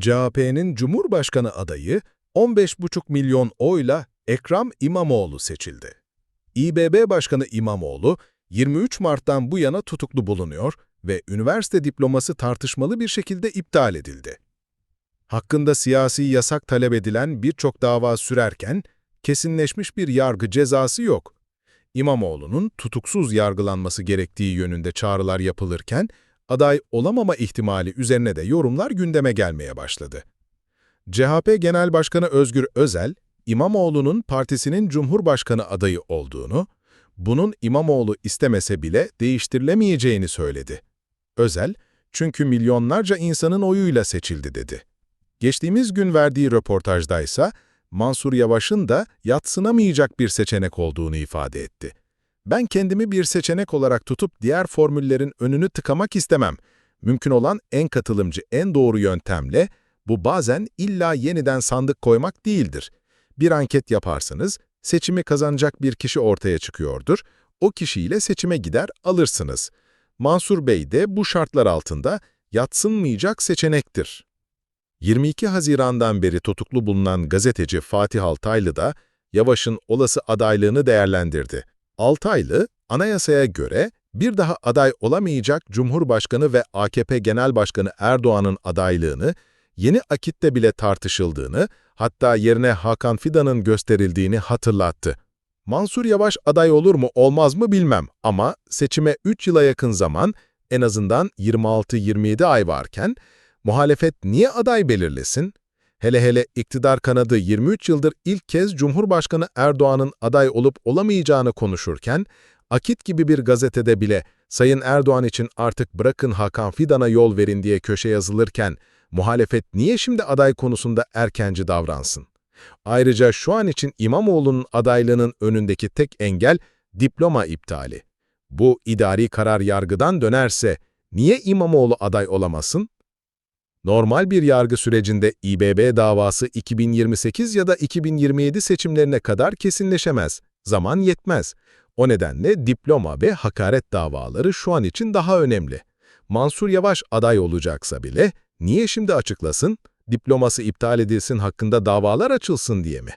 CHP'nin Cumhurbaşkanı adayı 15,5 milyon oyla Ekrem İmamoğlu seçildi. İBB Başkanı İmamoğlu 23 Mart'tan bu yana tutuklu bulunuyor ve üniversite diploması tartışmalı bir şekilde iptal edildi. Hakkında siyasi yasak talep edilen birçok dava sürerken kesinleşmiş bir yargı cezası yok. İmamoğlu'nun tutuksuz yargılanması gerektiği yönünde çağrılar yapılırken aday olamama ihtimali üzerine de yorumlar gündeme gelmeye başladı. CHP Genel Başkanı Özgür Özel, İmamoğlu'nun partisinin Cumhurbaşkanı adayı olduğunu, bunun İmamoğlu istemese bile değiştirilemeyeceğini söyledi. Özel, çünkü milyonlarca insanın oyuyla seçildi dedi. Geçtiğimiz gün verdiği röportajdaysa, Mansur Yavaş'ın da yatsınamayacak bir seçenek olduğunu ifade etti. Ben kendimi bir seçenek olarak tutup diğer formüllerin önünü tıkamak istemem. Mümkün olan en katılımcı, en doğru yöntemle bu bazen illa yeniden sandık koymak değildir. Bir anket yaparsınız, seçimi kazanacak bir kişi ortaya çıkıyordur. O kişiyle seçime gider alırsınız. Mansur Bey de bu şartlar altında yatsınmayacak seçenektir. 22 Haziran'dan beri tutuklu bulunan gazeteci Fatih Altaylı da Yavaş'ın olası adaylığını değerlendirdi. Altaylı, anayasaya göre bir daha aday olamayacak Cumhurbaşkanı ve AKP Genel Başkanı Erdoğan'ın adaylığını yeni akitte bile tartışıldığını, hatta yerine Hakan Fidan'ın gösterildiğini hatırlattı. Mansur Yavaş aday olur mu olmaz mı bilmem ama seçime 3 yıla yakın zaman en azından 26-27 ay varken muhalefet niye aday belirlesin? Hele hele iktidar kanadı 23 yıldır ilk kez Cumhurbaşkanı Erdoğan'ın aday olup olamayacağını konuşurken, Akit gibi bir gazetede bile Sayın Erdoğan için artık bırakın Hakan Fidan'a yol verin diye köşe yazılırken, muhalefet niye şimdi aday konusunda erkenci davransın? Ayrıca şu an için İmamoğlu'nun adaylığının önündeki tek engel diploma iptali. Bu idari karar yargıdan dönerse niye İmamoğlu aday olamasın? Normal bir yargı sürecinde İBB davası 2028 ya da 2027 seçimlerine kadar kesinleşemez. Zaman yetmez. O nedenle diploma ve hakaret davaları şu an için daha önemli. Mansur Yavaş aday olacaksa bile niye şimdi açıklasın, diploması iptal edilsin hakkında davalar açılsın diye mi?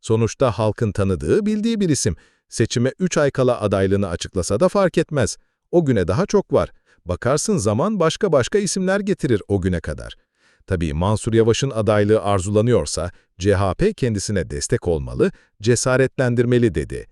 Sonuçta halkın tanıdığı, bildiği bir isim. Seçime 3 ay kala adaylığını açıklasa da fark etmez. O güne daha çok var. Bakarsın zaman başka başka isimler getirir o güne kadar. Tabii Mansur Yavaş'ın adaylığı arzulanıyorsa CHP kendisine destek olmalı, cesaretlendirmeli dedi.